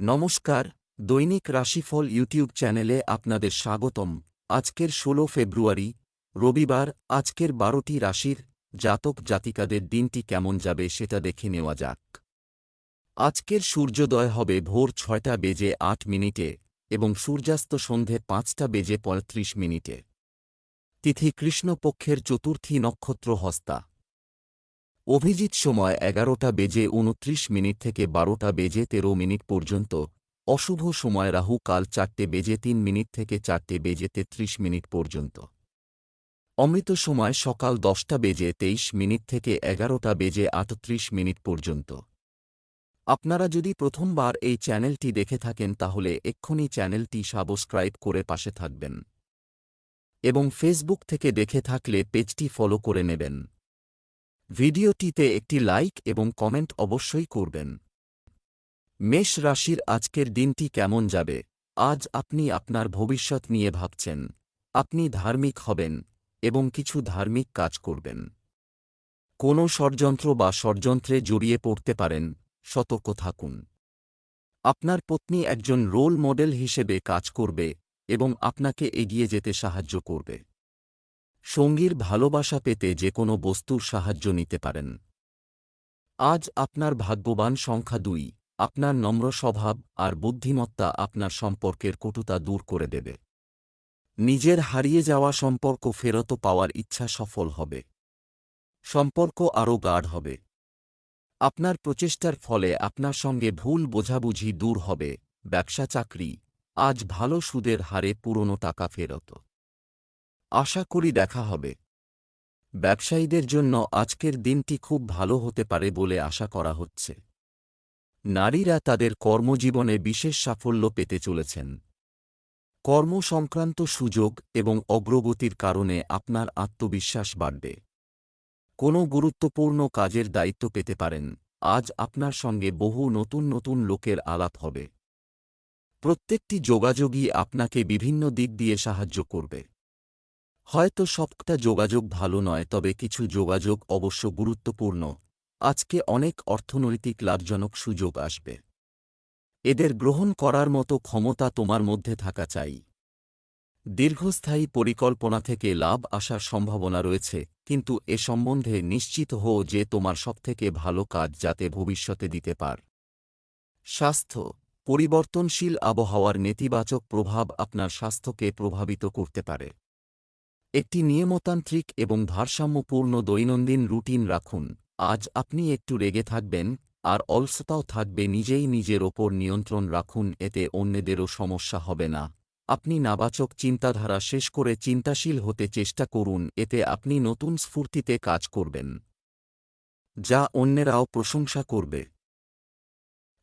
নমস্কার, দৈনিক রাশিফল ইউটিউব চ্যানেলে আপনাদের স্বাগতম। আজকের ষোলো ফেব্রুয়ারি, রবিবার, আজকের বারোটি রাশির জাতক জাতিকাদের দিনটি কেমন যাবে সেটা দেখে নেওয়া যাক। আজকের সূর্যোদয় হবে ভোর ছয়টা বেজে আট মিনিটে এবং সূর্যাস্ত সন্ধে পাঁচটা বেজে পঁয়ত্রিশ মিনিটে। তিথি কৃষ্ণপক্ষের চতুর্থী নক্ষত্র হস্তা। অভিজিৎ সময় এগারোটা বেজে উনত্রিশ মিনিট থেকে বারোটা বেজে তেরো মিনিট পর্যন্ত। অশুভ সময় রাহু কাল চারটে বেজে তিন মিনিট থেকে চারটে বেজে তেত্রিশ মিনিট পর্যন্ত। অমৃত সময় সকাল দশটা বেজে তেইশ মিনিট থেকে এগারোটা বেজে আটত্রিশ মিনিট পর্যন্ত। আপনারা যদি প্রথমবার এই চ্যানেলটি দেখে থাকেন তাহলে এক্ষুনি চ্যানেলটি সাবস্ক্রাইব করে পাশে থাকবেন। এবং ফেসবুক থেকে দেখে থাকলে পেজটি ফলো করে নেবেন। ভিডিওটিতে একটি লাইক এবং কমেন্ট অবশ্যই করবেন। মেষ রাশির আজকের দিনটি কেমন যাবে? আজ আপনি আপনার ভবিষ্যৎ নিয়ে ভাবছেন। আপনি ধার্মিক হবেন এবং কিছু ধার্মিক কাজ করবেন। কোনো ষড়যন্ত্র বা ষড়যন্ত্রে জড়িয়ে পড়তে পারেন, সতর্ক থাকুন। আপনার পত্নী একজন রোল মডেল হিসেবে কাজ করবে এবং আপনাকে এগিয়ে যেতে সাহায্য করবে। সঙ্গীর ভালোবাসা পেতে যে কোনো বস্তুর সাহায্য নিতে পারেন। আজ আপনার ভাগ্যবান সংখ্যা দুই, আপনার নম্র স্বভাব আর বুদ্ধিমত্তা আপনার সম্পর্কের কটুতা দূর করে দেবে। নিজের হারিয়ে যাওয়া সম্পর্ক ফেরত পাওয়ার ইচ্ছা সফল হবে। সম্পর্ক আরও গাঢ় হবে। আপনার প্রচেষ্টার ফলে আপনার সঙ্গে ভুল বোঝাবুঝি দূর হবে, ব্যবসা চাকরি, আজ ভালো সুদের হারে পুরনো টাকা ফেরত। আশা করি দেখা হবে। ব্যবসায়ীদের জন্য আজকের দিনটি খুব ভালো হতে পারে বলে আশা করা হচ্ছে। নারীরা তাদের কর্মজীবনে বিশেষ সাফল্য পেতে চলেছেন। কর্ম সংক্রান্ত সুযোগ এবং অগ্রগতির কারণে আপনার আত্মবিশ্বাস বাড়বে। কোনো গুরুত্বপূর্ণ কাজের দায়িত্ব পেতে পারেন। আজ আপনার সঙ্গে বহু নতুন নতুন লোকের আলাপ হবে। প্রত্যেকটি যোগাযোগই আপনাকে বিভিন্ন দিক দিয়ে সাহায্য করবে। হয়তো সবটা যোগাযোগ ভালো নয়, তবে কিছু যোগাযোগ অবশ্য গুরুত্বপূর্ণ। আজকে অনেক অর্থনৈতিক লাভজনক সুযোগ আসবে। এদের গ্রহণ করার মতো ক্ষমতা তোমার মধ্যে থাকা চাই। দীর্ঘস্থায়ী পরিকল্পনা থেকে লাভ আসার সম্ভাবনা রয়েছে, কিন্তু এ সম্বন্ধে নিশ্চিত হও যে তোমার সবথেকে ভালো কাজ যাতে ভবিষ্যতে দিতে পার। স্বাস্থ্য। পরিবর্তনশীল আবহাওয়ার নেতিবাচক প্রভাব আপনার স্বাস্থ্যকে প্রভাবিত করতে পারে। একটি নিয়মতান্ত্রিক এবং ভারসাম্যপূর্ণ দৈনন্দিন রুটিন রাখুন। আজ আপনি একটু রেগে থাকবেন, আর অলসতাও থাকবে নিজেই নিজের ওপর নিয়ন্ত্রণ রাখুন, এতে অন্যদেরও সমস্যা হবে না। আপনি নাবাচক চিন্তাধারা শেষ করে চিন্তাশীল হতে চেষ্টা করুন, এতে আপনি নতুন স্ফূর্তিতে কাজ করবেন। যা অন্যেরাও প্রশংসা করবে।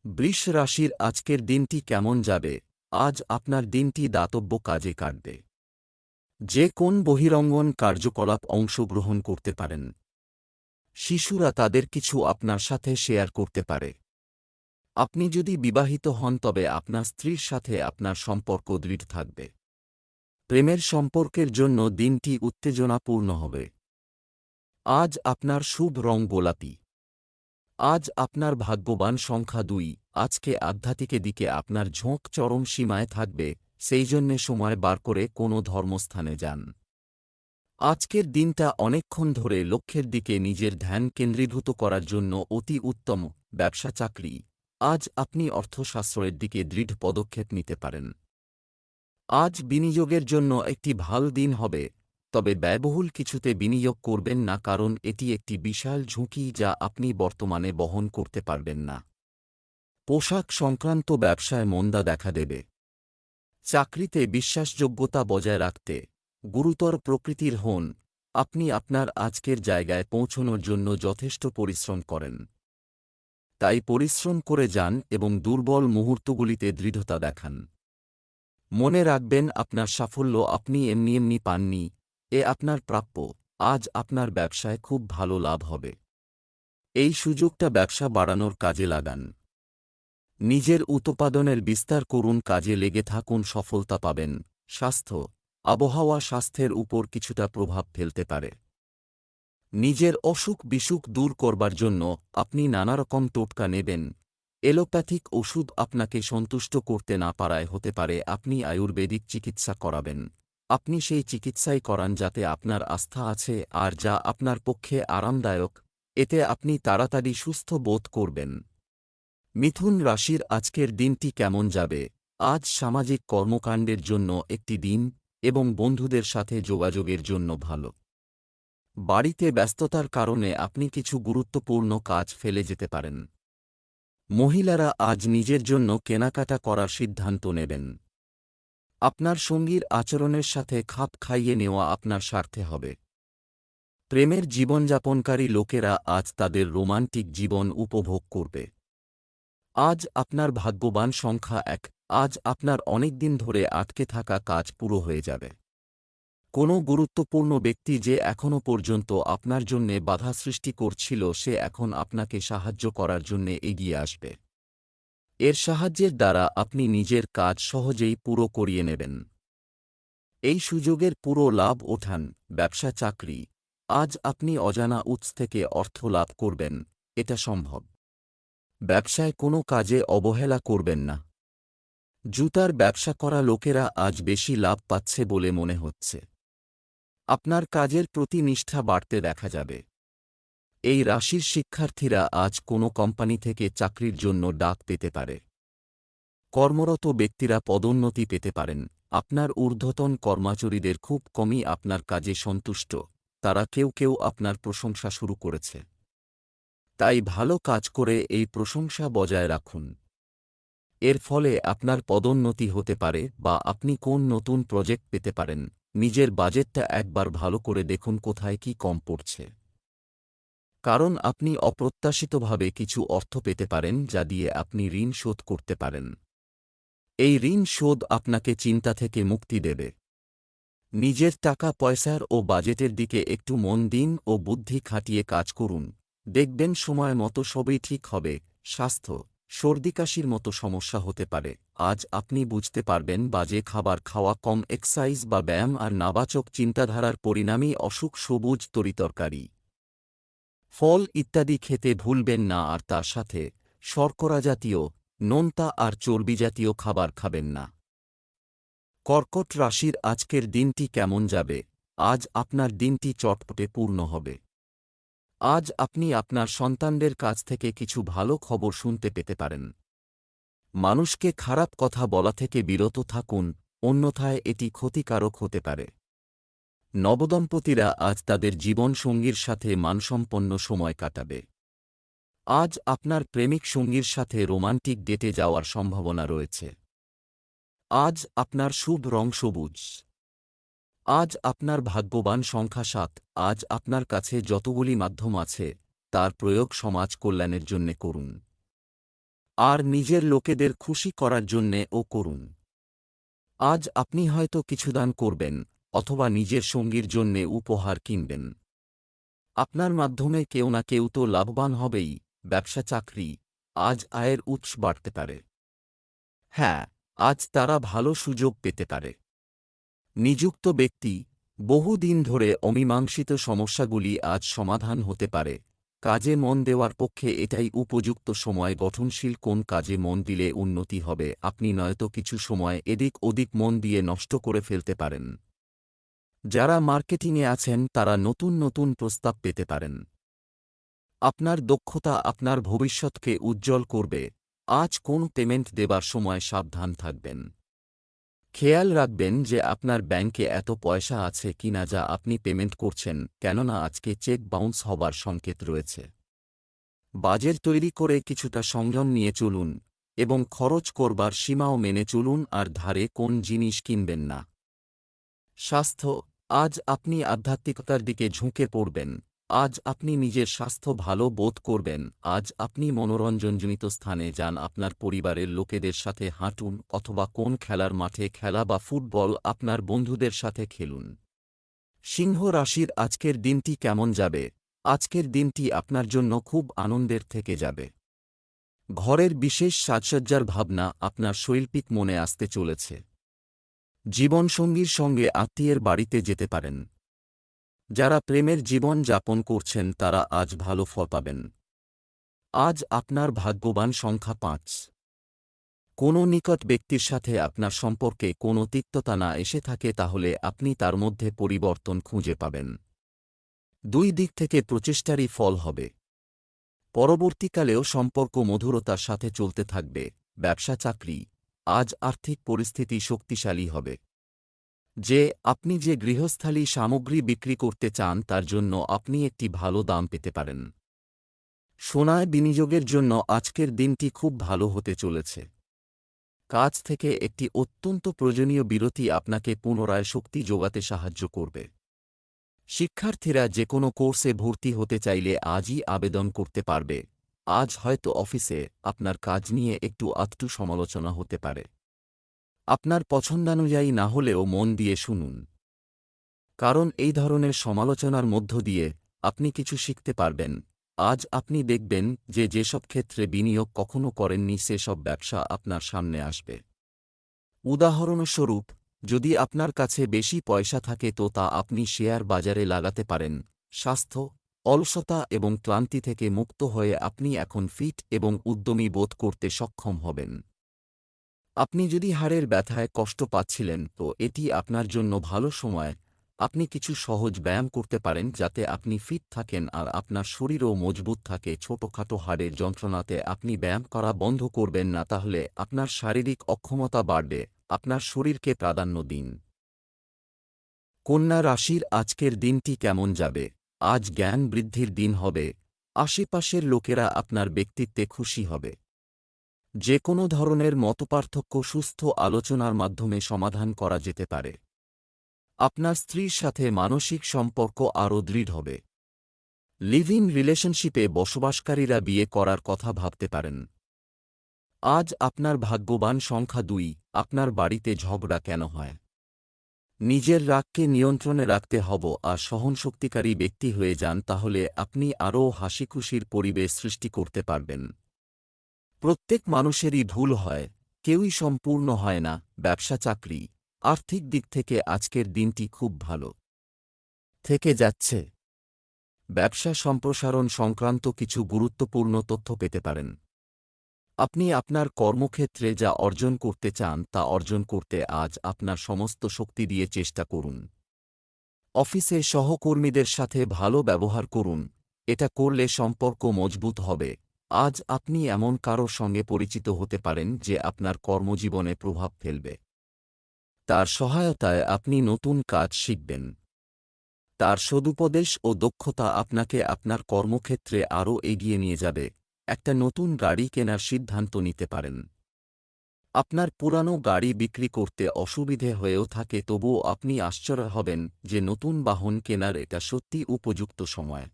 বৃষ রাশির আজকের দিনটি কেমন যাবে? আজ আপনার দিনটি দাতব্য কাজে কাটবে। যে কোন বহিরঙ্গন কার্যকলাপ অংশগ্রহণ করতে পারেন। শিশুরা তাদের কিছু আপনার সাথে শেয়ার করতে পারে। আপনি যদি বিবাহিত হন তবে আপনার স্ত্রীর সাথে আপনার সম্পর্ক দৃঢ় থাকবে। প্রেমের সম্পর্কের জন্য দিনটি উত্তেজনাপূর্ণ হবে। আজ আপনার শুভ রং গোলাপি। আজ আপনার ভাগ্যবান সংখ্যা দুই। আজকে আধ্যাত্মিকের দিকে আপনার ঝোঁক চরম সীমায় থাকবে। সেই জন্যে সময় বার করে কোনো ধর্মস্থানে যান। আজকের দিনটা অনেকক্ষণ ধরে লক্ষ্যের দিকে নিজের ধ্যান কেন্দ্রীভূত করার জন্য অতি উত্তম ব্যবসা চাকরি। আজ আপনি অর্থশাস্ত্রের দিকে দৃঢ় পদক্ষেপ নিতে পারেন। আজ বিনিয়োগের জন্য একটি ভালো দিন হবে, তবে ব্যয়বহুল কিছুতে বিনিয়োগ করবেন না কারণ এটি একটি বিশাল ঝুঁকি যা আপনি বর্তমানে বহন করতে পারবেন না। পোশাক সংক্রান্ত ব্যবসায় মন্দা দেখা দেবে। চাকরিতে বিশ্বাসযোগ্যতা বজায় রাখতে গুরুতর প্রকৃতির হন। আপনি আপনার আজকের জায়গায় পৌঁছনোর জন্য যথেষ্ট পরিশ্রম করেন। তাই পরিশ্রম করে যান এবং দুর্বল মুহূর্তগুলিতে দৃঢ়তা দেখান। মনে রাখবেন, আপনার সাফল্য আপনি এমনি এমনি পাননি, এ আপনার প্রাপ্য। আজ আপনার ব্যবসায় খুব ভালো লাভ হবে। এই সুযোগটা ব্যবসা বাড়ানোর কাজে লাগান। নিজের উৎপাদনের বিস্তার করুন, কাজে লেগে থাকুন, সফলতা পাবেন। স্বাস্থ্য। আবহাওয়া স্বাস্থ্যের উপর কিছুটা প্রভাব ফেলতে পারে। নিজের অসুখ বিসুখ দূর করবার জন্য আপনি নানারকম টোটকা নেবেন। এলোপ্যাথিক ওষুধ আপনাকে সন্তুষ্ট করতে না পারায় হতে পারে, আপনি আয়ুর্বেদিক চিকিৎসা করাবেন। আপনি সেই চিকিৎসাই করান যাতে আপনার আস্থা আছে আর যা আপনার পক্ষে আরামদায়ক। এতে আপনি তাড়াতাড়ি সুস্থ বোধ করবেন। মিথুন রাশির আজকের দিনটি কেমন যাবে? আজ সামাজিক কর্মকাণ্ডের জন্য একটি দিন এবং বন্ধুদের সাথে যোগাযোগের জন্য ভালো। বাড়িতে ব্যস্ততার কারণে আপনি কিছু গুরুত্বপূর্ণ কাজ ফেলে যেতে পারেন। মহিলারা আজ নিজের জন্য কেনাকাটা করার সিদ্ধান্ত নেবেন। আপনার সঙ্গীর আচরণের সাথে খাপ খাইয়ে নেওয়া আপনার স্বার্থে হবে। প্রেমের জীবনযাপনকারী লোকেরা আজ তাদের রোমান্টিক জীবন উপভোগ করবে। আজ আপনার ভাগ্যবান সংখ্যা এক। আজ আপনার অনেক দিন ধরে আটকে থাকা কাজ পুরো হয়ে যাবে। কোনো গুরুত্বপূর্ণ ব্যক্তি যে এখনও পর্যন্ত আপনার জন্যে বাধা সৃষ্টি করছিল, সে এখন আপনাকে সাহায্য করার জন্যে এগিয়ে আসবে। এর সাহায্যের দ্বারা আপনি নিজের কাজ সহজেই পুরো করিয়ে নেবেন। এই সুযোগের পুরো লাভ ওঠান ব্যবসা চাকরি আজ আপনি অজানা উৎস থেকে অর্থ লাভ করবেন, এটা সম্ভব। ব্যবসায় কোনো কাজে অবহেলা করবেন না। জুতার ব্যবসা করা লোকেরা আজ বেশি লাভ পাচ্ছে বলে মনে হচ্ছে। আপনার কাজের প্রতি নিষ্ঠা বাড়তে দেখা যাবে। এই রাশির শিক্ষার্থীরা আজ কোনো কোম্পানি থেকে চাকরির জন্য ডাক পেতে পারে। কর্মরত ব্যক্তিরা পদোন্নতি পেতে পারেন। আপনার ঊর্ধ্বতন কর্মচারীদের খুব কমই আপনার কাজে সন্তুষ্ট। তারা কেউ কেউ আপনার প্রশংসা শুরু করেছে। তাই ভালো কাজ করে এই প্রশংসা বজায় রাখুন। এর ফলে আপনার পদোন্নতি হতে পারে বা আপনি কোন নতুন প্রজেক্ট পেতে পারেন। নিজের বাজেটটা একবার ভালো করে দেখুন কোথায় কি কম পড়ছে। কারণ আপনি অপ্রত্যাশিতভাবে কিছু অর্থ পেতে পারেন যা দিয়ে আপনি ঋণ শোধ করতে পারেন। এই ঋণ শোধ আপনাকে চিন্তা থেকে মুক্তি দেবে। নিজের টাকা পয়সার ও বাজেটের দিকে একটু মন দিন ও বুদ্ধি খাটিয়ে কাজ করুন। দেখবেন সময় মতো সবই ঠিক হবে, স্বাস্থ্য সর্দিকাশির মতো সমস্যা হতে পারে। আজ আপনি বুঝতে পারবেন বাজে খাবার খাওয়া কম এক্সাইজ বা ব্যায়াম আর নাবাচক চিন্তাধারার পরিণামই অসুখ সবুজ তরিতরকারি। ফল ইত্যাদি খেতে ভুলবেন না আর তার সাথে শর্করা জাতীয়, নোনতা আর চর্বি জাতীয় খাবার খাবেন না। কর্কট রাশির আজকের দিনটি কেমন যাবে? আজ আপনার দিনটি চটপটে পূর্ণ হবে। আজ আপনি আপনার সন্তানদের কাছ থেকে কিছু ভালো খবর শুনতে পেতে পারেন। মানুষকে খারাপ কথা বলা থেকে বিরত থাকুন, অন্যথায় এটি ক্ষতিকারক হতে পারে। নবদম্পতিরা আজ তাদের জীবনসঙ্গীর সাথে মানসম্পন্ন সময় কাটাবে। আজ আপনার প্রেমিক সঙ্গীর সাথে রোমান্টিক ডেটে যাওয়ার সম্ভাবনা রয়েছে। আজ আপনার শুভ রং সবুজ। আজ আপনার ভাগ্যবান সংখ্যা সাত। আজ আপনার কাছে যতগুলি মাধ্যম আছে, তার প্রয়োগ সমাজ কল্যাণের জন্যে করুন। আর নিজের লোকেদের খুশি করার জন্যে ও করুন। আজ আপনি হয়তো কিছু দান করবেন, অথবা নিজের সঙ্গীর জন্যে উপহার কিনবেন। আপনার মাধ্যমে কেউ না কেউ তো লাভবান হবেই, ব্যবসা চাকরি, আজ আয়ের উৎস বাড়তে পারে। হ্যাঁ আজ তারা ভালো সুযোগ পেতে পারে। নিযুক্ত ব্যক্তি বহুদিন ধরে অমীমাংসিত সমস্যাগুলি আজ সমাধান হতে পারে। কাজে মন দেওয়ার পক্ষে এটাই উপযুক্ত সময়। গঠনশীল কোন কাজে মন দিলে উন্নতি হবে, আপনি নয়তো কিছু সময় এদিক ওদিক মন দিয়ে নষ্ট করে ফেলতে পারেন। যারা মার্কেটিংয়ে আছেন, তারা নতুন নতুন প্রস্তাব পেতে পারেন। আপনার দক্ষতা আপনার ভবিষ্যৎকে উজ্জ্বল করবে। আজ কোন পেমেন্ট দেবার সময় সাবধান থাকবেন। খেয়াল রাখবেন যে আপনার ব্যাংকে এত পয়সা আছে কিনা যা আপনি পেমেন্ট করছেন, কেননা আজকে চেক বাউন্স হবার সংকেত রয়েছে। বাজেট তৈরি করে কিছুটা সংযম নিয়ে চলুন, এবং খরচ করবার সীমাও মেনে চলুন আর ধারে কোন জিনিস কিনবেন না। স্বাস্থ্য, আজ আপনি আধ্যাত্মিকতার দিকে ঝুঁকে পড়বেন। আজ আপনি নিজের স্বাস্থ্য ভালো বোধ করবেন। আজ আপনি মনোরঞ্জনজনিত স্থানে যান, আপনার পরিবারের লোকেদের সাথে হাঁটুন অথবা কোন খেলার মাঠে খেলা বা ফুটবল আপনার বন্ধুদের সাথে খেলুন। সিংহ রাশির আজকের দিনটি কেমন যাবে? আজকের দিনটি আপনার জন্য খুব আনন্দের থেকে যাবে। ঘরের বিশেষ সাজসজ্জার ভাবনা আপনার শৈল্পিক মনে আসতে চলেছে। জীবনসঙ্গীর সঙ্গে আত্মীয়ের বাড়িতে যেতে পারেন। যারা প্রেমের জীবন যাপন করছেন তারা আজ ভালো ফল পাবেন। আজ আপনার ভাগ্যবান সংখ্যা পাঁচ। কোনো নিকট ব্যক্তির সাথে আপনার সম্পর্কে কোনো তিক্ততা না এসে থাকে তাহলে আপনি তার মধ্যে পরিবর্তন খুঁজে পাবেন। দুই দিক থেকে প্রচেষ্টারই ফল হবে। পরবর্তীকালেও সম্পর্ক মধুরতার সাথে চলতে থাকবে। ব্যবসা চাকরি আজ আর্থিক পরিস্থিতি শক্তিশালী হবে। যে, আপনি যে গৃহস্থালী সামগ্রী বিক্রি করতে চান তার জন্য আপনি একটি ভালো দাম পেতে পারেন। সোনায় বিনিয়োগের জন্য আজকের দিনটি খুব ভালো হতে চলেছে। কাজ থেকে একটি অত্যন্ত প্রয়োজনীয় বিরতি আপনাকে পুনরায় শক্তি যোগাতে সাহায্য করবে। শিক্ষার্থীরা যে কোনো কোর্সে ভর্তি হতে চাইলে আজই আবেদন করতে পারবে। আজ হয়তো অফিসে আপনার কাজ নিয়ে একটু আত্মু সমালোচনা হতে পারে। আপনার পছন্দানুযায়ী না হলেও মন দিয়ে শুনুন। কারণ এই ধরনের সমালোচনার মধ্য দিয়ে আপনি কিছু শিখতে পারবেন। আজ আপনি দেখবেন যে যেসব ক্ষেত্রে বিনিয়োগ কখনো করেননি, সেসব ব্যবসা আপনার সামনে আসবে। উদাহরণস্বরূপ, যদি আপনার কাছে বেশি পয়সা থাকে তো তা আপনি শেয়ার বাজারে লাগাতে পারেন। স্বাস্থ্য, অলসতা এবং ক্লান্তি থেকে মুক্ত হয়ে আপনি এখন ফিট এবং উদ্যমী বোধ করতে সক্ষম হবেন। আপনি যদি হাড়ের ব্যথায় কষ্ট পাচ্ছিলেন, তো এটি আপনার জন্য ভালো সময়। আপনি কিছু সহজ ব্যায়াম করতে পারেন, যাতে আপনি ফিট থাকেন আর আপনার শরীরও মজবুত থাকে। ছোটখাটো হাড়ের যন্ত্রণাতে আপনি ব্যায়াম করা বন্ধ করবেন না, তাহলে আপনার শারীরিক অক্ষমতা বাড়বে। আপনার শরীরকে প্রাধান্য দিন। কন্যা রাশির আজকের দিনটি কেমন যাবে? আজ জ্ঞান বৃদ্ধির দিন হবে। আশেপাশের লোকেরা আপনার ব্যক্তিত্বে খুশি হবে। যে কোনো ধরনের মতপার্থক্য সুস্থ আলোচনার মাধ্যমে সমাধান করা যেতে পারে। আপনার স্ত্রীর সাথে মানসিক সম্পর্ক আরও দৃঢ় হবে। লিভ ইন রিলেশনশিপে বসবাসকারীরা বিয়ে করার কথা ভাবতে পারেন। আজ আপনার ভাগ্যবান সংখ্যা দুই, আপনার বাড়িতে ঝগড়া কেন হয়? নিজের রাগকে নিয়ন্ত্রণে রাখতে হব আর সহনশক্তিকারী ব্যক্তি হয়ে যান তাহলে আপনি আরও হাসিখুশির পরিবেশ সৃষ্টি করতে পারবেন। প্রত্যেক মানুষেরই ভুল হয়, কেউই সম্পূর্ণ হয় না, ব্যবসা চাকরি। আর্থিক দিক থেকে আজকের দিনটি খুব ভালো। থেকে যাচ্ছে। ব্যবসা সম্প্রসারণ সংক্রান্ত কিছু গুরুত্বপূর্ণ তথ্য পেতে পারেন। আপনি আপনার কর্মক্ষেত্রে যা অর্জন করতে চান, তা অর্জন করতে আজ আপনার সমস্ত শক্তি দিয়ে চেষ্টা করুন। অফিসে সহকর্মীদের সাথে ভালো ব্যবহার করুন। এটা করলে সম্পর্ক মজবুত হবে। আজ আপনি এমন কারোর সঙ্গে পরিচিত হতে পারেন যে আপনার কর্মজীবনে প্রভাব ফেলবে। তার সহায়তায় আপনি নতুন কাজ শিখবেন। তার সদুপদেশ ও দক্ষতা আপনাকে আপনার কর্মক্ষেত্রে আরও এগিয়ে নিয়ে যাবে। একটা নতুন গাড়ি কেনার সিদ্ধান্ত নিতে পারেন। আপনার পুরানো গাড়ি বিক্রি করতে অসুবিধে হয়েও থাকে, তবুও আপনি আশ্চর্য হবেন যে নতুন বাহন কেনার এটা সত্যি উপযুক্ত সময়।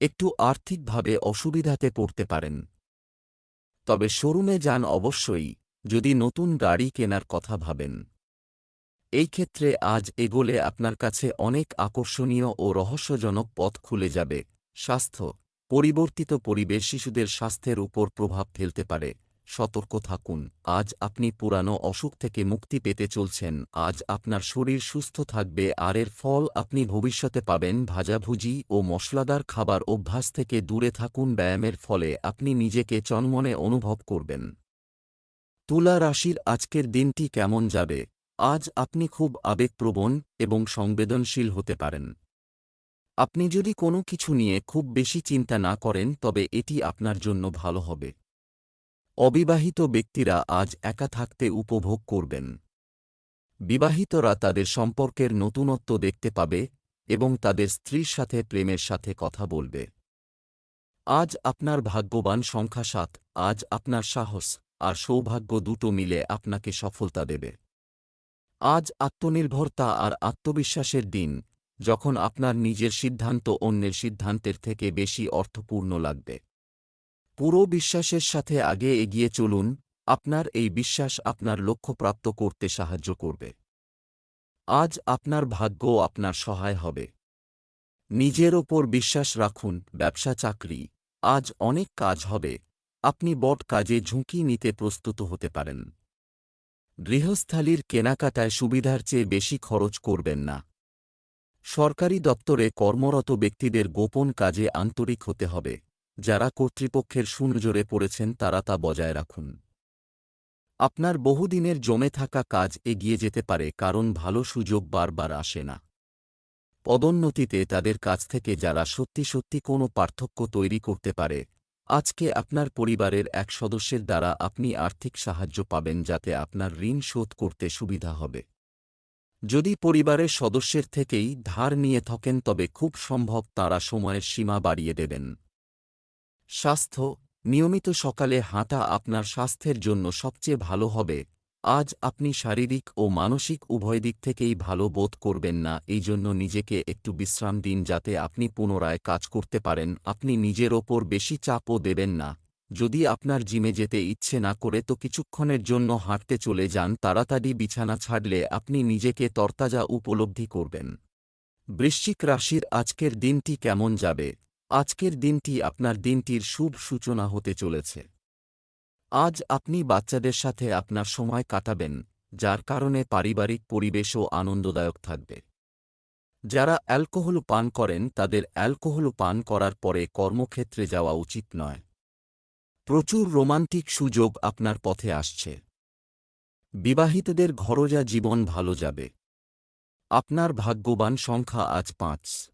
একটু আর্থিকভাবে অসুবিধাতে পড়তে পারেন। তবে শোরুমে যান অবশ্যই, যদি নতুন গাড়ি কেনার কথা ভাবেন। এই ক্ষেত্রে আজ এগোলে আপনার কাছে অনেক আকর্ষণীয় ও রহস্যজনক পথ খুলে যাবে। স্বাস্থ্য, পরিবর্তিত পরিবেশ শিশুদের স্বাস্থ্যের উপর প্রভাব ফেলতে পারে। সতর্ক থাকুন। আজ আপনি পুরানো অসুখ থেকে মুক্তি পেতে চলছেন। আজ আপনার শরীর সুস্থ থাকবে। আর এর ফল আপনি ভবিষ্যতে পাবেন। ভাজাভুজি ও মশলাদার খাবার অভ্যাস থেকে দূরে থাকুন। ব্যায়ামের ফলে আপনি নিজেকে চনমনে অনুভব করবেন। তুলা রাশির আজকের দিনটি কেমন যাবে? আজ আপনি খুব আবেগপ্রবণ এবং সংবেদনশীল হতে পারেন। আপনি যদি কোনো কিছু নিয়ে খুব বেশি চিন্তা না করেন, তবে এটি আপনার জন্য ভালো হবে। অবিবাহিত ব্যক্তিরা আজ একা থাকতে উপভোগ করবেন। বিবাহিতরা তাদের সম্পর্কের নতুনত্ব দেখতে পাবে এবং তাদের স্ত্রীর সাথে প্রেমের সাথে কথা বলবে। আজ আপনার ভাগ্যবান সংখ্যা সাত, আজ আপনার সাহস আর সৌভাগ্য দুটো মিলে আপনাকে সফলতা দেবে। আজ আত্মনির্ভরতা আর আত্মবিশ্বাসের দিন, যখন আপনার নিজের সিদ্ধান্ত অন্যের সিদ্ধান্তের থেকে বেশি অর্থপূর্ণ লাগবে। পুরো বিশ্বাসের সাথে আগে এগিয়ে চলুন, আপনার এই বিশ্বাস আপনার লক্ষ্য প্রাপ্ত করতে সাহায্য করবে। আজ আপনার ভাগ্য আপনার সহায় হবে। নিজের ওপর বিশ্বাস রাখুন, ব্যবসা, চাকরি, আজ অনেক কাজ হবে, আপনি বট কাজে ঝুঁকি নিতে প্রস্তুত হতে পারেন। গৃহস্থালির কেনাকাটায় সুবিধার চেয়ে বেশি খরচ করবেন না। সরকারি দপ্তরে কর্মরত ব্যক্তিদের গোপন কাজে আন্তরিক হতে হবে। যারা কর্তৃপক্ষের সুনজরে পড়েছেন তারা তা বজায় রাখুন। আপনার বহুদিনের জমে থাকা কাজ এগিয়ে যেতে পারে, কারণ ভালো সুযোগ বারবার আসে না। পদোন্নতিতে তাদের কাছ থেকে যারা সত্যি সত্যি কোনো পার্থক্য তৈরি করতে পারে, আজকে আপনার পরিবারের এক সদস্যের দ্বারা আপনি আর্থিক সাহায্য পাবেন, যাতে আপনার ঋণ শোধ করতে সুবিধা হবে। যদি পরিবারের সদস্যের থেকেই ধার নিয়ে থাকেন, তবে খুব সম্ভব তারা সময়ের সীমা বাড়িয়ে দেবেন। স্বাস্থ্য, নিয়মিত সকালে হাঁটা আপনার স্বাস্থ্যের জন্য সবচেয়ে ভালো হবে। আজ আপনি শারীরিক ও মানসিক উভয় দিক থেকেই ভালো বোধ করবেন না, এই জন্য নিজেকে একটু বিশ্রাম দিন যাতে আপনি পুনরায় কাজ করতে পারেন। আপনি নিজের ওপর বেশি চাপও দেবেন না। যদি আপনার জিমে যেতে ইচ্ছে না করে তো কিছুক্ষণের জন্য হাঁটতে চলে যান, তাড়াতাড়ি বিছানা ছাড়লে আপনি নিজেকে তরতাজা উপলব্ধি করবেন। বৃশ্চিক রাশির আজকের দিনটি কেমন যাবে? আজকের দিনটি আপনার দিনটির শুভ সূচনা হতে চলেছে। আজ আপনি বাচ্চাদের সাথে আপনার সময় কাটাবেন, যার কারণে পারিবারিক পরিবেশও আনন্দদায়ক থাকবে। যারা অ্যালকোহল পান করেন, তাদের অ্যালকোহল পান করার পরে কর্মক্ষেত্রে যাওয়া উচিত নয়। প্রচুর রোমান্টিক সুযোগ আপনার পথে আসছে। বিবাহিতদের ঘরোজা জীবন ভালো যাবে। আপনার ভাগ্যবান সংখ্যা আজ পাঁচ।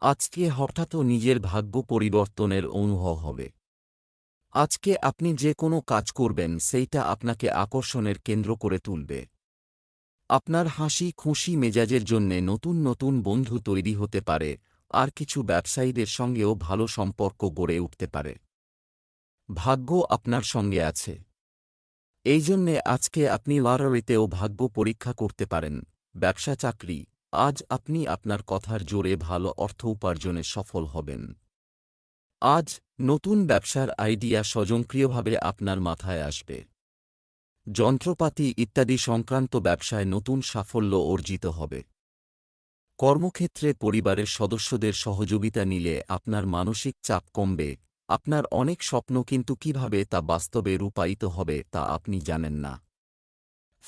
আজকে হঠাৎ নিজের ভাগ্য পরিবর্তনের অনুভব হবে। আজকে আপনি যে কোনো কাজ করবেন, সেইটা আপনাকে আকর্ষণের কেন্দ্র করে তুলবে। আপনার হাসি, খুশি মেজাজের জন্যে নতুন নতুন বন্ধু তৈরি হতে পারে, আর কিছু ব্যবসায়ীদের সঙ্গেও ভালো সম্পর্ক গড়ে উঠতে পারে। ভাগ্য আপনার সঙ্গে আছে। এই জন্যে আজকে আপনি লটারিতেও ভাগ্য পরীক্ষা করতে পারেন, ব্যবসা, চাকরি আজ আপনি আপনার কথার জোরে ভালো অর্থ উপার্জনে সফল হবেন। আজ নতুন ব্যবসার আইডিয়া স্বজনক্রিয়ভাবে আপনার মাথায় আসবে। যন্ত্রপাতি ইত্যাদি সংক্রান্ত ব্যবসায় নতুন সাফল্য অর্জিত হবে। কর্মক্ষেত্রে পরিবারের সদস্যদের সহযোগিতা নিলে আপনার মানসিক চাপ কমবে। আপনার অনেক স্বপ্ন কিন্তু কীভাবে তা বাস্তবে রূপায়িত হবে তা আপনি জানেন না।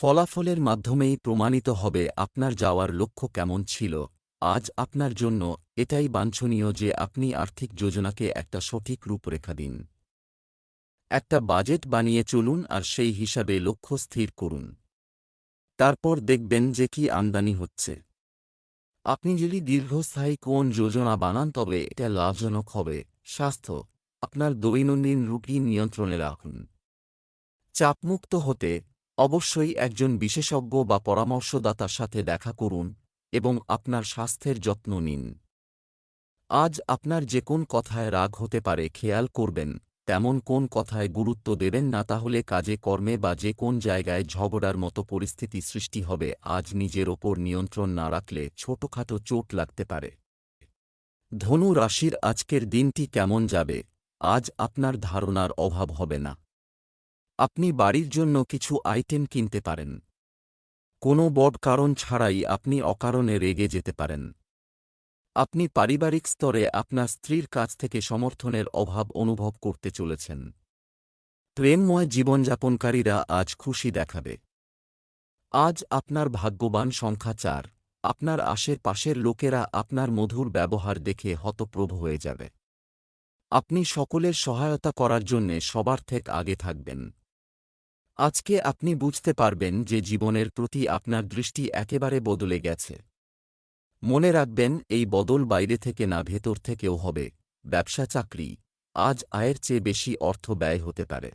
ফলাফলের মাধ্যমেই প্রমাণিত হবে আপনার যাওয়ার লক্ষ্য কেমন ছিল। আজ আপনার জন্য এটাই বাঞ্ছনীয় যে আপনি আর্থিক যোজনাকে একটা সঠিক রূপরেখা দিন। একটা বাজেট বানিয়ে চলুন আর সেই হিসাবে লক্ষ্য স্থির করুন। তারপর দেখবেন যে কি আমদানি হচ্ছে। আপনি যদি দীর্ঘস্থায়ী কোন যোজনা বানান তবে এটা লাভজনক হবে। স্বাস্থ্য, আপনার দৈনন্দিন রুটিন নিয়ন্ত্রণে রাখুন। চাপমুক্ত হতে অবশ্যই একজন বিশেষজ্ঞ বা পরামর্শদাতার সাথে দেখা করুন এবং আপনার স্বাস্থ্যের যত্ন নিন। আজ আপনার যে কোন কথায় রাগ হতে পারে খেয়াল করবেন, তেমন কোন কথায় গুরুত্ব দেবেন না তাহলে কাজে কর্মে বা যে কোন জায়গায় ঝগড়ার মতো পরিস্থিতি সৃষ্টি হবে আজ নিজের ওপর নিয়ন্ত্রণ না রাখলে ছোটখাটো চোট লাগতে পারে। ধনু রাশির আজকের দিনটি কেমন যাবে? আজ আপনার ধারণার অভাব হবে না। আপনি বাড়ির জন্য কিছু আইটেম কিনতে পারেন। কোনো বড় কারণ ছাড়াই আপনি অকারণে রেগে যেতে পারেন। আপনি পারিবারিক স্তরে আপনার স্ত্রীর কাছ থেকে সমর্থনের অভাব অনুভব করতে চলেছেন। প্রেমময় জীবনযাপনকারীরা আজ খুশি দেখাবে। আজ আপনার ভাগ্যবান সংখ্যা চার। আপনার আশের পাশের লোকেরা আপনার মধুর ব্যবহার দেখে হতপ্রভ হয়ে যাবে। আপনি সকলের সহায়তা করার জন্যে সবার থেকে আগে থাকবেন। আজকে আপনি বুঝতে পারবেন যে জীবনের প্রতি আপনার দৃষ্টি একেবারে বদলে গেছে। মনে রাখবেন, এই বদল বাইরে থেকে না, ভেতর থেকেও হবে। ব্যবসা, চাকরি, আজ আয়ের চেয়ে বেশি অর্থ ব্যয় হতে পারে।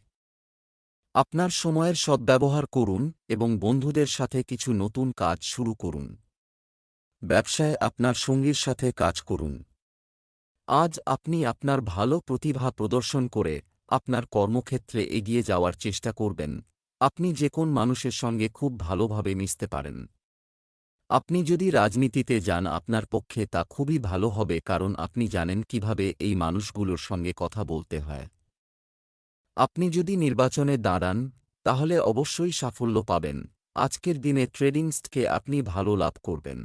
আপনার সময়ের সদ্ব্যবহার করুন এবং বন্ধুদের সাথে কিছু নতুন কাজ শুরু করুন। ব্যবসায় আপনার সঙ্গীর সাথে কাজ করুন। আজ আপনি আপনার ভালো প্রতিভা প্রদর্শন করে আপনার কর্মক্ষেত্রে এগিয়ে যাওয়ার চেষ্টা করবেন। আপনি যে কোন মানুষের সঙ্গে খুব ভালোভাবে মিশতে পারেন। আপনি যদি রাজনীতিতে যান, আপনার পক্ষে তা খুবই ভালো হবে, কারণ আপনি জানেন কীভাবে এই মানুষগুলোর সঙ্গে কথা বলতে হয়। আপনি যদি নির্বাচনে দাঁড়ান, তাহলে অবশ্যই সাফল্য পাবেন। আজকের দিনে ট্রেডিংসকে আপনি ভালো লাভ করবেন।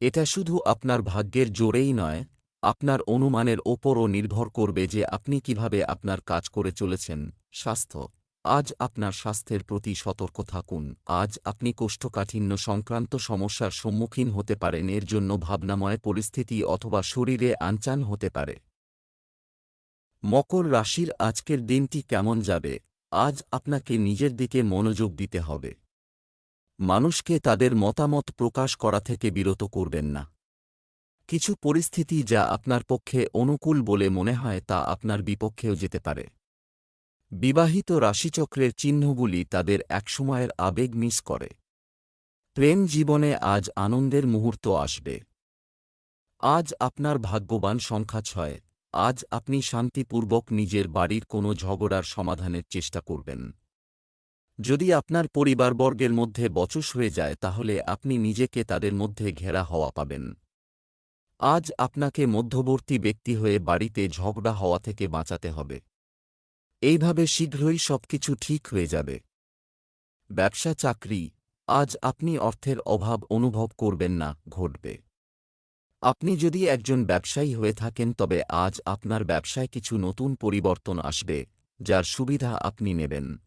এটা শুধু আপনার ভাগ্যের জোরেই নয়, আপনার অনুমানের ওপরও নির্ভর করবে যে আপনি কীভাবে আপনার কাজ করে চলেছেন, স্বাস্থ্য। আজ আপনার স্বাস্থ্যের প্রতি সতর্ক থাকুন। আজ আপনি কোষ্ঠকাঠিন্য সংক্রান্ত সমস্যার সম্মুখীন হতে পারেন। এর জন্য ভাবনাময় পরিস্থিতি অথবা শরীরে আনচান হতে পারে। মকর রাশির আজকের দিনটি কেমন যাবে? আজ আপনাকে নিজের দিকে মনোযোগ দিতে হবে। মানুষকে তাদের মতামত প্রকাশ করা থেকে বিরত করবেন না। কিছু পরিস্থিতি যা আপনার পক্ষে অনুকূল বলে মনে হয় তা আপনার বিপক্ষেও যেতে পারে। বিবাহিত রাশিচক্রের চিহ্নগুলি তাদের একসময়ের আবেগ মিস করে। প্রেম জীবনে আজ আনন্দের মুহূর্ত আসবে। আজ আপনার ভাগ্যবান সংখ্যা ছয়, আজ আপনি শান্তিপূর্বক নিজের বাড়ির কোনো ঝগড়ার সমাধানের চেষ্টা করবেন। যদি আপনার পরিবারবর্গের মধ্যে বচস হয়ে যায় তাহলে আপনি নিজেকে তাদের মধ্যে ঘেরা হওয়া পাবেন। আজ আপনাকে মধ্যবর্তী ব্যক্তি হয়ে বাড়িতে ঝগড়া হওয়া থেকে বাঁচাতে হবে। এইভাবে শীঘ্রই সবকিছু ঠিক হয়ে যাবে। ব্যবসা চাকরি, আজ আপনি অর্থের অভাব অনুভব করবেন না, ঘটবে। আপনি যদি একজন ব্যবসায়ী হয়ে থাকেন, তবে আজ আপনার ব্যবসায় কিছু নতুন পরিবর্তন আসবে, যার সুবিধা আপনি নেবেন।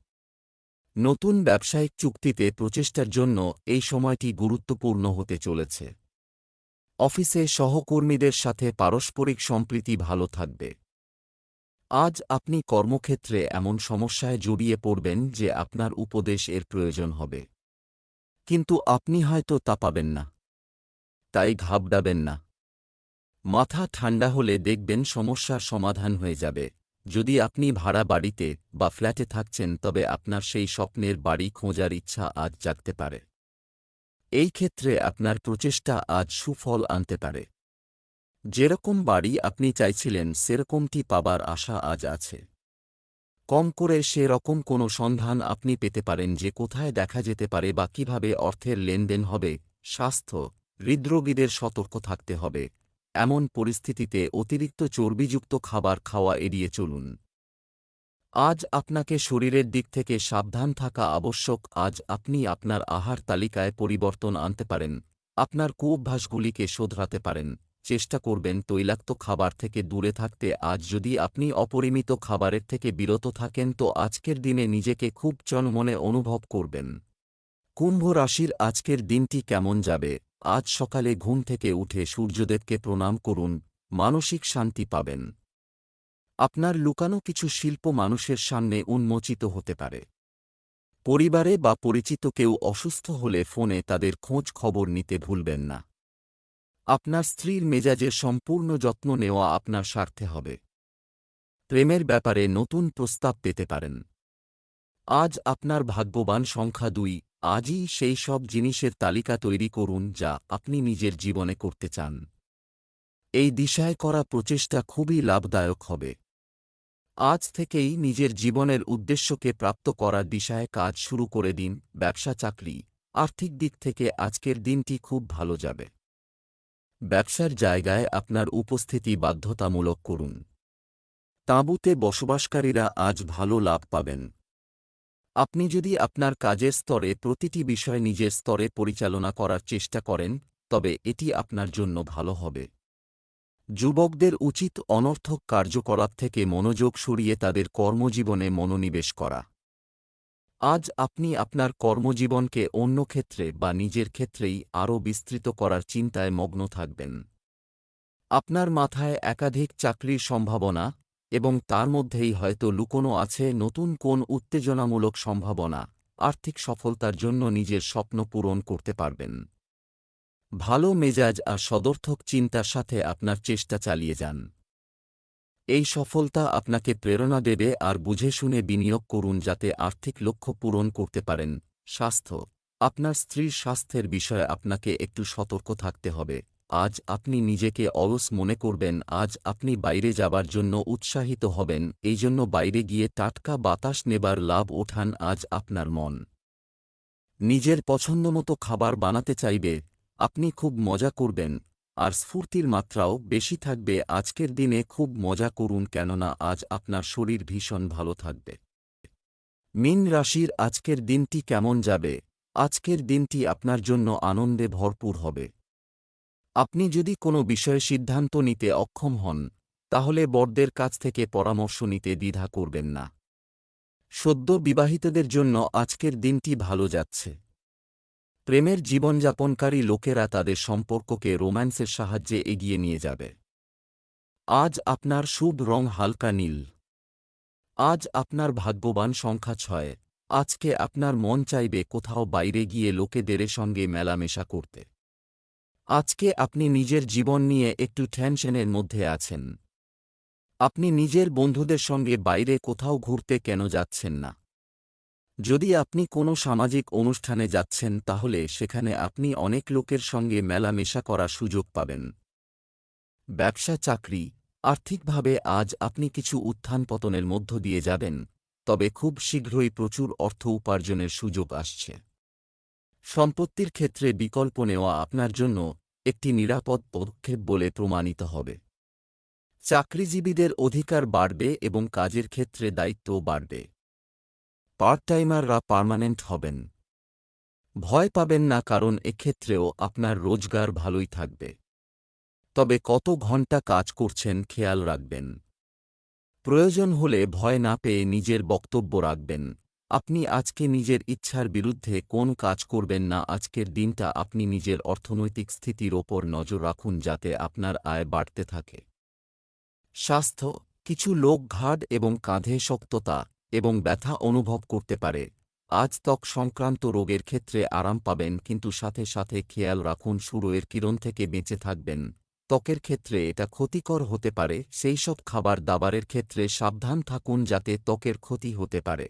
নতুন ব্যবসায়িক চুক্তিতে প্রচেষ্টার জন্য এই সময়টি গুরুত্বপূর্ণ হতে চলেছে। অফিসে সহকর্মীদের সাথে পারস্পরিক সম্প্রীতি ভালো থাকবে। আজ আপনি কর্মক্ষেত্রে এমন সমস্যায় জড়িয়ে পড়বেন যে আপনার উপদেশ এর প্রয়োজন হবে। কিন্তু আপনি হয়তো তা পাবেন না। তাই ঘাবড়াবেন না। মাথা ঠান্ডা হলে দেখবেন সমস্যার সমাধান হয়ে যাবে। যদি আপনি ভাড়া বাড়িতে বা ফ্ল্যাটে থাকছেন, তবে আপনার সেই স্বপ্নের বাড়ি খোঁজার ইচ্ছা আজ জাগতে পারে। এই ক্ষেত্রে আপনার প্রচেষ্টা আজ সুফল আনতে পারে। যেরকম বাড়ি আপনি চাইছিলেন, সেরকমটি পাবার আশা আজ আছে। কম করে সেরকম কোনো সন্ধান আপনি পেতে পারেন যে কোথায় দেখা যেতে পারে বা কীভাবে অর্থের লেনদেন হবে, স্বাস্থ্য, হৃদরোগীদের সতর্ক থাকতে হবে। এমন পরিস্থিতিতে অতিরিক্ত চর্বিযুক্ত খাবার খাওয়া এড়িয়ে চলুন। আজ আপনাকে শরীরের দিক থেকে সাবধান থাকা আবশ্যক। আজ আপনি আপনার আহার তালিকায় পরিবর্তন আনতে পারেন। আপনার কুঅভ্যাসগুলিকে শোধরাতে পারেন। চেষ্টা করবেন তৈলাক্ত খাবার থেকে দূরে থাকতে। আজ যদি আপনি অপরিমিত খাবারের থেকে বিরত থাকেন, তো আজকের দিনে নিজেকে খুব চনমনে অনুভব করবেন। কুম্ভ রাশির আজকের দিনটি কেমন যাবে? আজ সকালে ঘুম থেকে উঠে সূর্যদেবকে প্রণাম করুন, মানসিক শান্তি পাবেন। আপনার লুকানো কিছু শিল্প মানুষের সামনে উন্মোচিত হতে পারে। পরিবারে বা পরিচিত কেউ অসুস্থ হলে ফোনে তাদের খোঁজ খবর নিতে ভুলবেন না। আপনার স্ত্রীর মেজাজের সম্পূর্ণ যত্ন নেওয়া আপনার স্বার্থে হবে। প্রেমের ব্যাপারে নতুন প্রস্তাব পেতে পারেন। আজ আপনার ভাগ্যবান সংখ্যা দুই, আজই সেই সব জিনিসের তালিকা তৈরি করুন যা আপনি নিজের জীবনে করতে চান। এই দিশায় করা প্রচেষ্টা খুবই লাভদায়ক হবে। আজ থেকেই নিজের জীবনের উদ্দেশ্যকে প্রাপ্ত করার দিশায় কাজ শুরু করে দিন ব্যবসা চাকরি আর্থিক দিক থেকে আজকের দিনটি খুব ভালো যাবে। ব্যবসার জায়গায় আপনার উপস্থিতি বাধ্যতামূলক করুন। তাঁবুতে বসবাসকারীরা আজ ভালো লাভ পাবেন। আপনি যদি আপনার কাজের স্তরে প্রতিটি বিষয় নিজের স্তরে পরিচালনা করার চেষ্টা করেন, তবে এটি আপনার জন্য ভালো হবে। যুবকদের উচিত অনর্থক কার্যকলাপ থেকে মনোযোগ সরিয়ে তাদের কর্মজীবনে মনোনিবেশ করা। আজ আপনি আপনার কর্মজীবনকে অন্য ক্ষেত্রে বা নিজের ক্ষেত্রেই আরও বিস্তৃত করার চিন্তায় মগ্ন থাকবেন। আপনার মাথায় একাধিক চাকরির সম্ভাবনা এবং তার মধ্যেই হয়তো লুকোনো আছে নতুন কোন উত্তেজনামূলক সম্ভাবনা, আর্থিক সফলতার জন্য নিজের স্বপ্ন পূরণ করতে পারবেন। ভালো মেজাজ আর সদর্থক চিন্তার সাথে আপনার চেষ্টা চালিয়ে যান। এই সফলতা আপনাকে প্রেরণা দেবে আর বুঝে শুনে বিনিয়োগ করুন যাতে আর্থিক লক্ষ্য পূরণ করতে পারেন। স্বাস্থ্য। আপনার স্ত্রীর স্বাস্থ্যের বিষয়ে আপনাকে একটু সতর্ক থাকতে হবে। আজ আপনি নিজেকে অলস মনে করবেন, আজ আপনি বাইরে যাবার জন্য উৎসাহিত হবেন, এই জন্য বাইরে গিয়ে টাটকা বাতাস নেবার লাভ ওঠান আজ আপনার মন। নিজের পছন্দমতো খাবার বানাতে চাইবে, আপনি খুব মজা করবেন। আর স্ফূর্তির মাত্রাও বেশি থাকবে আজকের দিনে খুব মজা করুন কেননা আজ আপনার শরীর ভীষণ ভালো থাকবে। মিন রাশির আজকের দিনটি কেমন যাবে? আজকের দিনটি আপনার জন্য আনন্দে ভরপুর হবে। আপনি যদি কোনো বিষয়ে সিদ্ধান্ত নিতে অক্ষম হন, তাহলে বড়দের কাছ থেকে পরামর্শ নিতে দ্বিধা করবেন না। সদ্য বিবাহিতদের জন্য আজকের দিনটি ভালো যাচ্ছে। প্রেমের জীবনযাপনকারী লোকেরা তাদের সম্পর্ককে রোম্যান্সের সাহায্যে এগিয়ে নিয়ে যাবে। আজ আপনার শুভ রং হালকা নীল। আজ আপনার ভাগ্যবান সংখ্যা ছয়। আজকে আপনার মন চাইবে কোথাও বাইরে গিয়ে লোকেদের সঙ্গে মেলামেশা করতে। আজকে আপনি নিজের জীবন নিয়ে একটু টেনশনের মধ্যে আছেন। আপনি নিজের বন্ধুদের সঙ্গে বাইরে কোথাও ঘুরতে কেন যাচ্ছেন না? যদি আপনি কোনো সামাজিক অনুষ্ঠানে যাচ্ছেন, তাহলে সেখানে আপনি অনেক লোকের সঙ্গে মেলামেশা করার সুযোগ পাবেন। ব্যবসা, চাকরি। আর্থিকভাবে আজ আপনি কিছু উত্থান পতনের মধ্য দিয়ে যাবেন, তবে খুব শীঘ্রই প্রচুর অর্থ উপার্জনের সুযোগ আসছে। সম্পত্তির ক্ষেত্রে বিকল্প নেওয়া আপনার জন্য একটি নিরাপদ পদক্ষেপ বলে প্রমাণিত হবে। চাকরিজীবীদের অধিকার বাড়বে এবং কাজের ক্ষেত্রে দায়িত্ব বাড়বে। পার্ট টাইমাররা পার্মানেন্ট হবেন। ভয় পাবেন না কারণ এক্ষেত্রেও আপনার রোজগার ভালোই থাকবে। তবে কত ঘণ্টা কাজ করছেন খেয়াল রাখবেন। প্রয়োজন হলে ভয় না পেয়ে নিজের বক্তব্য রাখবেন। আপনি আজকে নিজের ইচ্ছার বিরুদ্ধে কোন কাজ করবেন না আজকের দিনটা আপনি নিজের অর্থনৈতিক স্থিতির ওপর নজর রাখুন যাতে আপনার আয় বাড়তে থাকে। স্বাস্থ্য, কিছু লোক ঘাড় এবং কাঁধে শক্ততা এবং ব্যথা অনুভব করতে পারে। আজ ত্বক সংক্রান্ত রোগের ক্ষেত্রে আরাম পাবেন, কিন্তু সাথে সাথে খেয়াল রাখুন সুরোয়ের কিরণ থেকে বেঁচে থাকবেন। ত্বকের ক্ষেত্রে এটা ক্ষতিকর হতে পারে, সেই সব খাবার দাবারের ক্ষেত্রে সাবধান থাকুন যাতে ত্বকের ক্ষতি হতে পারে।